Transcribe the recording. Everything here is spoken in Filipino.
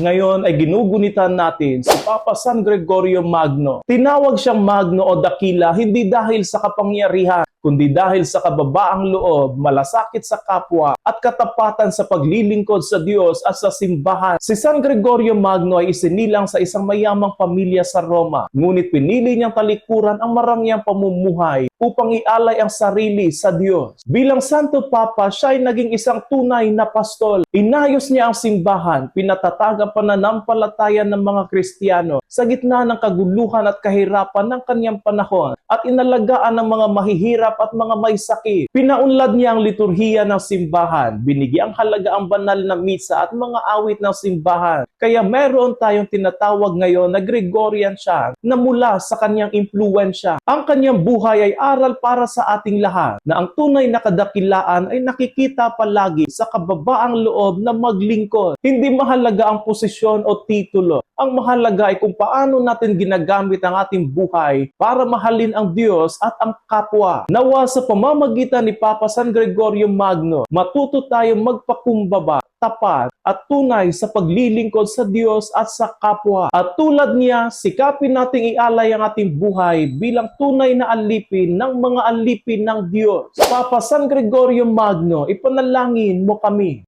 Ngayon ay ginugunitan natin si Papa San Gregorio Magno. Tinawag siyang Magno o Dakila hindi dahil sa kapangyarihan, kundi dahil sa kababaang loob, malasakit sa kapwa, at katapatan sa paglilingkod sa Diyos at sa simbahan. Si San Gregorio Magno ay isinilang sa isang mayamang pamilya sa Roma, ngunit pinili niyang talikuran ang marangyang pamumuhay upang ialay ang sarili sa Diyos. Bilang Santo Papa, siya ay naging isang tunay na pastol. Inayos niya ang simbahan, pinatatag ang pananampalataya ng mga Kristiyano sa gitna ng kaguluhan at kahirapan ng kanyang panahon at inalagaan ng mga mahihirap at mga may sakit. Pinaunlad niya ang liturhiya ng simbahan, binigyang halaga ang banal na misa at mga awit ng simbahan. Kaya meron tayong tinatawag ngayon na Gregorian siya na mula sa kanyang impluensya. Ang kanyang buhay ay aral para sa ating lahat na ang tunay na kadakilaan ay nakikita palagi sa kababaang loob na maglingkod. Hindi mahalaga ang posisyon o titulo. Ang mahalaga ay kung paano natin ginagamit ang ating buhay para mahalin ang Diyos at ang kapwa. Nawa sa pamamagitan ni Papa San Gregorio Magno, matuto tayong magpakumbaba, tapat at tunay sa paglilingkod sa Diyos at sa kapwa. At tulad niya, sikapin nating ialay ang ating buhay bilang tunay na alipin ng mga alipin ng Diyos. Papa San Gregorio Magno, ipanalangin mo kami.